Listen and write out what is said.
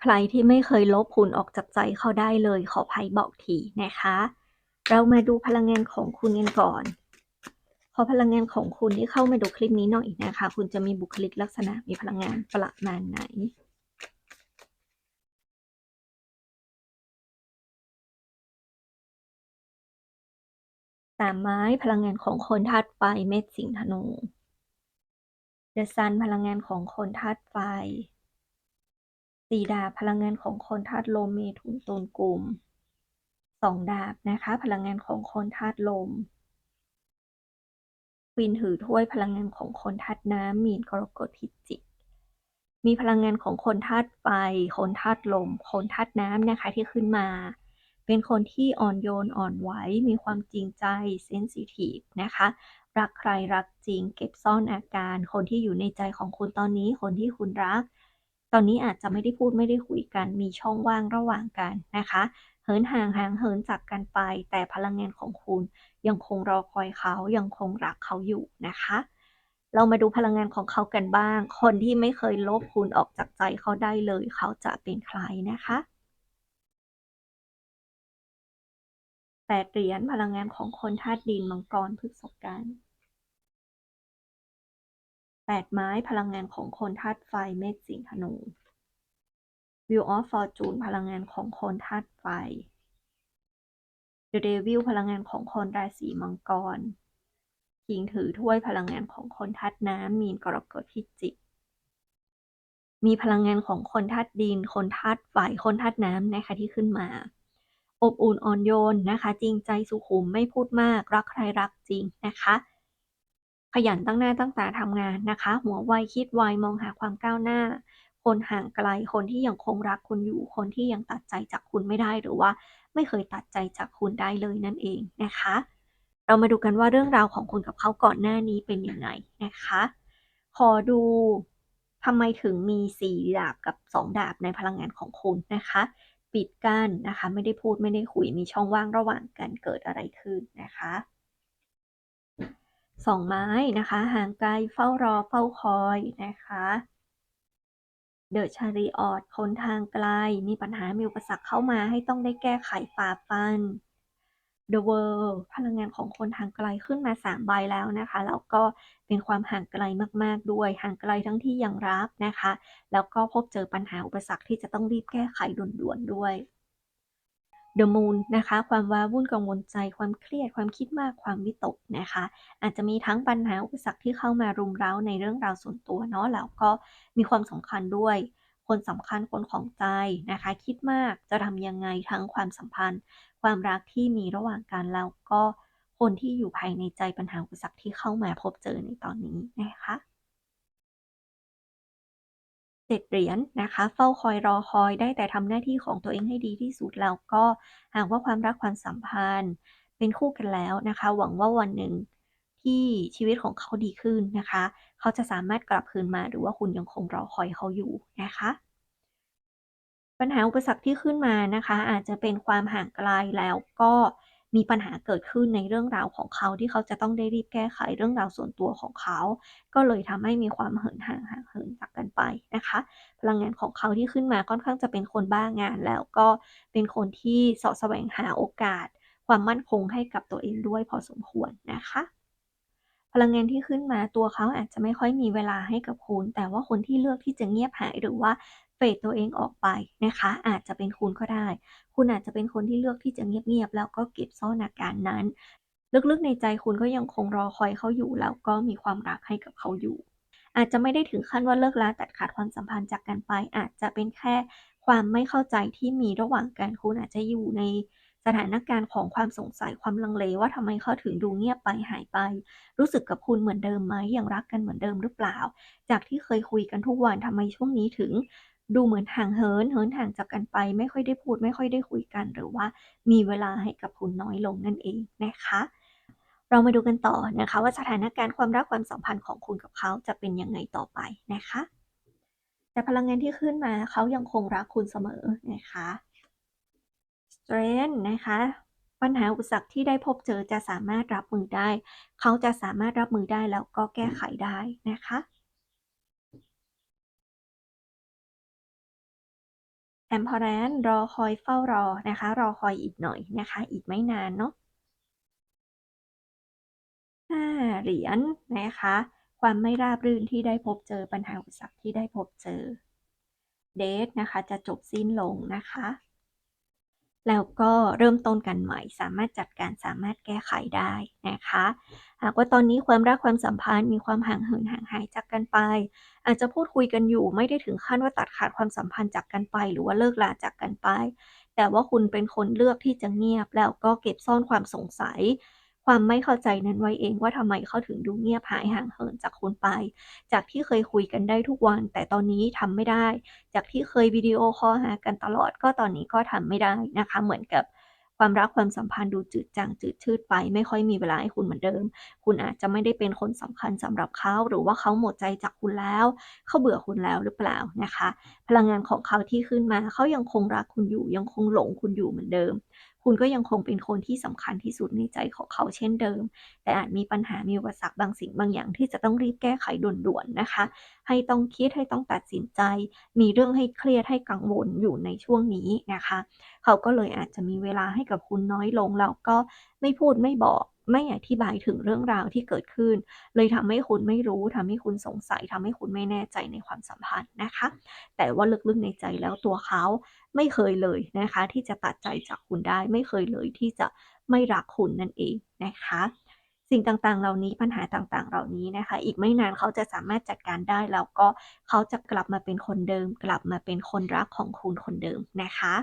ใครที่ไม่เคยลบคุณออกจากใจเขาได้เลย ขอไพ่บอกทีนะคะ เรามาดูพลังงานของคุณกันก่อน ขอพลังงานของคุณที่เข้ามาดูคลิปนี้หน่อยนะคะ คุณจะมีบุคลิกลักษณะมีพลังงานประมาณไหนสามไม้พลังงานของคนธาตุไฟเม็ดสิงห์ธนูเดอะซันพลังงานของคนธาตุไฟ สี่ดาบพลังงานของคนธาตุลมเมถุนตุลกลุ่มสองดาบนะคะ พลังงานของคนธาตุลมควีนถือถ้วยพลังงานของคนธาตุน้ำมีนกรกฎพิจิกมีพลังงานของคนธาตุไฟ คนธาตุลม คนธาตุน้ำนะคะที่ขึ้นมา เป็นคนที่อ่อนโยนอ่อนไหว มีความจริงใจเซนซิทีฟนะคะ รักใครรักจริง เก็บซ่อนอาการ คนที่อยู่ในใจของคุณตอนนี้ คนที่คุณรัก ตอนนี้อาจจะไม่ได้พูดไม่ได้คุยกัน มีช่องว่างระหว่างกันนะคะ เหินห่างห่างเหินจากกันไป แต่พลังงานของคุณยังคงรอคอยเขายังคงรักเขาอยู่นะคะ เรามาดูพลังงานของเขากันบ้าง คนที่ไม่เคยลบคุณออกจากใจเขาได้เลย เขาจะเป็นใครนะคะแปดเหรียญพลังงานของคนธาตุดินมังกรพฤกษกัน แปดไม้พลังงานของคนธาตุไฟเมษสิงธนู Wheel of Fortune พลังงานของคนธาตุไฟ The Devil พลังงานของคนราศีมังกรคิงถือถ้วยพลังงานของคนธาตุน้ำมีนกรกฎพิจิก มีพลังงานของคนธาตุดิน คนธาตุไฟคนธาตุน้ำนะคะที่ขึ้นมา อบอุ่นอ่อนโยนนะคะ จริงใจสุขุมไม่พูดมาก รักใครรักจริงนะคะ ขยันตั้งหน้าตั้งตาทำงานนะคะ หัวไวคิดไวมองหาความก้าวหน้า คนห่างไกลคนที่ยังคงรักคุณอยู่ คนที่ยังตัดใจจากคุณไม่ได้หรือว่า ไม่เคยตัดใจจากคุณได้เลยนั่นเองนะคะ เรามาดูกันว่าเรื่องราวของคุณกับเขาก่อนหน้านี้เป็นยังไงนะคะ ขอดูทำไมถึงมีสี่ดาบกับสองดาบในพลังงานของคุณนะคะ ปิดกั้นนะคะ ไม่ได้พูดไม่ได้คุยมีช่องว่างระหว่างกันเกิดอะไรขึ้นนะคะ สองไม้นะคะ ห่างไกลเฝ้ารอเฝ้าคอยนะคะเดอะชาริออตคนทางไกล มีปัญหามีอุปสรรคเข้ามาให้ต้องได้แก้ไขฝ่าฟัน The World พลังงานของคนห่างไกลขึ้นมา 3 ใบแล้วนะคะ แล้วก็เป็นความห่างไกลมากๆด้วย ห่างไกลทั้งที่ยังรักนะคะ แล้วก็พบเจอปัญหาอุปสรรคที่จะต้องรีบแก้ไขด่วนๆด้วย The Moon นะคะ ความว้าวุ่นกังวลใจ ความเครียด ความคิดมาก ความวิตกนะคะ อาจจะมีทั้งปัญหาอุปสรรคที่เข้ามารุมเร้าในเรื่องราวส่วนตัวเนาะ แล้วก็มีความสำคัญด้วย คนสำคัญคนของใจนะคะ คิดมากจะทำยังไงทั้งความสัมพันธ์ ความรักที่มีระหว่างกันแล้วก็คนที่อยู่ภายในใจปัญหาอุปสรรคที่เข้ามาพบเจอในตอนนี้นะคะ เจ็ดเหรียญนะคะ เฝ้าคอยรอคอยได้แต่ทำหน้าที่ของตัวเองให้ดีที่สุดแล้วก็หากว่าความรักความสัมพันธ์เป็นคู่กันแล้วนะคะ หวังว่าวันหนึ่งที่ชีวิตของเขาดีขึ้นนะคะ เขาจะสามารถกลับคืนมาหรือว่าคุณยังคงรอคอยเขาอยู่นะคะ ปัญหาอุปสรรคที่ขึ้นมานะคะ อาจจะเป็นความห่างไกลแล้วก็ มีปัญหาเกิดขึ้นในเรื่องราวของเขาที่เขาจะต้องได้รีบแก้ไขเรื่องราวส่วนตัวของเขา ก็เลยทำให้มีความเหินห่างห่างเหินจากกันไปนะคะ พลังงานของเขาที่ขึ้นมาค่อนข้างจะเป็นคนบ้างาน แล้วก็เป็นคนที่สาะแสวงหาโอกาส ความมั่นคงให้กับตัวเองด้วยพอสมควรนะคะ ลังงานที่ขึ้นมาตัวเขาอาจจะไม่ค่อยมีเวลาให้กับคุณ แต่ว่าคนที่เลือกที่จะเงียบหายหรือว่าเฟดตัวเองออกไปนะคะ อาจจะเป็นคุณก็ได้ คุณอาจจะเป็นคนที่เลือกที่จะเงียบๆแล้วก็เก็บซ่อนอาการนั้น ลึกๆในใจคุณก็ยังคงรอคอยเขาอยู่แล้วก็มีความรักให้กับเขาอยู่ อาจจะไม่ได้ถึงขั้นว่าเลิกลาตัดขาดความสัมพันธ์จากกันไป อาจจะเป็นแค่ความไม่เข้าใจที่มีระหว่างกันคุณอาจจะอยู่ใน สถานการณ์ของความสงสัยความลังเลว่าทำไมเขาถึงดูเงียบไปหายไป รู้สึกกับคุณเหมือนเดิมไหมยังรักกันเหมือนเดิมหรือเปล่า จากที่เคยคุยกันทุกวันทำไมช่วงนี้ถึง ดูเหมือนห่างเหินเหินห่างจากกันไป ไม่ค่อยได้พูด ไม่ค่อยได้คุยกัน หรือว่ามีเวลาให้กับคุณน้อยลงนั่นเองนะคะเรามาดูกันต่อนะคะว่าสถานการณ์ความรักความสัมพันธ์ของคุณกับเขาจะเป็นยังไงต่อไปนะคะ แต่พลังงานที่ขึ้นมาเขายังคงรักคุณเสมอนะคะ strength นะคะ ปัญหาอุปสรรคที่ได้พบเจอจะสามารถรับมือได้ เขาจะสามารถรับมือได้แล้วก็แก้ไขได้นะคะ Temperance รอคอยเฝ้ารอนะคะ รอคอยอีกหน่อยนะคะ อีกไม่นานเนาะห้าเหรียญนะคะ ความไม่ราบรื่นที่ได้พบเจอปัญหาอุปสรรคที่ได้พบเจอ Death นะคะ จะจบสิ้นลงนะคะ แล้วก็เริ่มต้นกันใหม่ สามารถจัดการสามารถแก้ไขได้นะคะ หากว่าตอนนี้ความรักความสัมพันธ์มีความห่างเหินห่างหายจากกันไป อาจจะพูดคุยกันอยู่ไม่ได้ถึงขั้นว่าตัดขาดความสัมพันธ์จากกันไป หรือว่าเลิกลาจากกันไป แต่ว่าคุณเป็นคนเลือกที่จะเงียบแล้วก็เก็บซ่อนความสงสัย ความไม่เข้าใจนั้นไว้เองว่าทำไมเขาถึงดูเงียบหายห่างเหินจากคุณไป จากที่เคยคุยกันได้ทุกวัน แต่ตอนนี้ทำไม่ได้ จากที่เคยวิดีโอคอลหากันตลอดก็ตอนนี้ก็ทำไม่ได้นะคะ เหมือนกับความรักความสัมพันธ์ดูจืดจางจืดชืดไป ไม่ค่อยมีเวลาให้คุณเหมือนเดิม คุณอาจจะไม่ได้เป็นคนสำคัญสำหรับเขา หรือว่าเขาหมดใจจากคุณแล้วเขาเบื่อคุณแล้วหรือเปล่านะคะ พลังงานของเขาที่ขึ้นมาเขายังคงรักคุณอยู่ ยังคงหลงคุณอยู่เหมือนเดิมคุณก็ยังคงเป็นคนที่สำคัญที่สุดในใจของเขาเช่นเดิม แต่อาจมีปัญหามีอุปสรรคบางสิ่งบางอย่างที่จะต้องรีบแก้ไขด่วนๆนะคะ ให้ต้องคิดให้ต้องตัดสินใจ มีเรื่องให้เครียดให้กังวลอยู่ในช่วงนี้นะคะ เขาก็เลยอาจจะมีเวลาให้กับคุณน้อยลงแล้วก็ไม่พูดไม่บอก ไม่อธิบายถึงเรื่องราวที่เกิดขึ้น เลยทำให้คุณไม่รู้ทำให้คุณสงสัยทำให้คุณไม่แน่ใจในความสัมพันธ์นะคะ แต่ว่าลึกๆในใจแล้วตัวเขาไม่เคยเลยนะคะ ที่จะตัดใจจากคุณได้ ไม่เคยเลยที่จะไม่รักคุณนั่นเองนะคะสิ่งต่างๆ เหล่านี้ปัญหาต่างๆ เหล่านี้นะคะ อีกไม่นานเขาจะสามารถจัดการได้แล้วก็เขาจะกลับมาเป็นคนเดิม กลับมาเป็นคนรักของคุณคนเดิมนะคะ